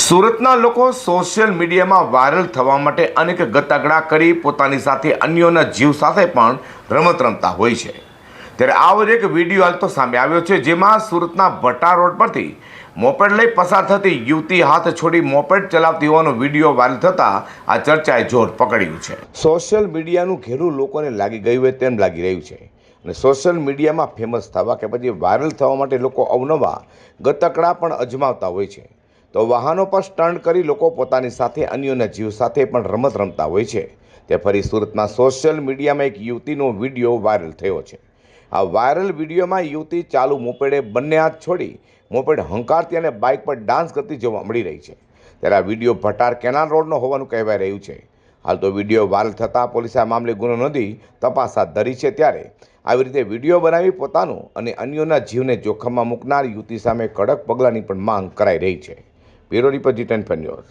સુરતના લોકો સોશિયલ મીડિયામાં વાયરલ થવા માટે અનેક ગતાગડા કરી પોતાની સાથે અન્યોના જીવ સાથે પણ રમત રમતા હોય છે. ત્યારે આવો જ એક વીડિયો હાલ તો સામે આવ્યો છે, જેમાં સુરતના ભટ્ટા રોડ પરથી મોપેડ લઈ પસાર થતી યુવતી હાથ છોડી મોપેડ ચલાવતી હોવાનો વીડિયો વાયરલ થતાં આ ચર્ચાએ જોર પકડ્યું છે. સોશિયલ મીડિયાનું ઘેરું લોકોને લાગી ગયું હોય તેમ લાગી રહ્યું છે. અને સોશિયલ મીડિયામાં ફેમસ થવા કે પછી વાયરલ થવા માટે લોકો અવનવા ગતકડા પણ અજમાવતા હોય છે. તો વાહનો પર સ્ટન્ટ કરી લોકો પોતાની સાથે અન્યોના જીવ સાથે પણ રમત રમતા હોય છે. તે ફરી સુરતના સોશિયલ મીડિયામાં એક યુવતીનો વીડિયો વાયરલ થયો છે. આ વાયરલ વિડીયોમાં યુવતી ચાલુ મોપેડે બંને હાથ છોડી મોપેડ હંકારતી અને બાઇક પર ડાન્સ કરતી જોવા મળી રહી છે. ત્યારે આ વીડિયો ભટાર કેનાલ રોડનો હોવાનું કહેવાય રહ્યું છે. હાલ તો વીડિયો વાયરલ થતાં પોલીસે આ મામલે ગુનો નોંધી તપાસ હાથ ધરી છે ત્યારે આવી રીતે વીડિયો બનાવી પોતાનું અને અન્યોના જીવને જોખમમાં મૂકનાર યુવતી સામે કડક પગલાંની પણ માંગ કરાઈ રહી છે. Bureau report G ten news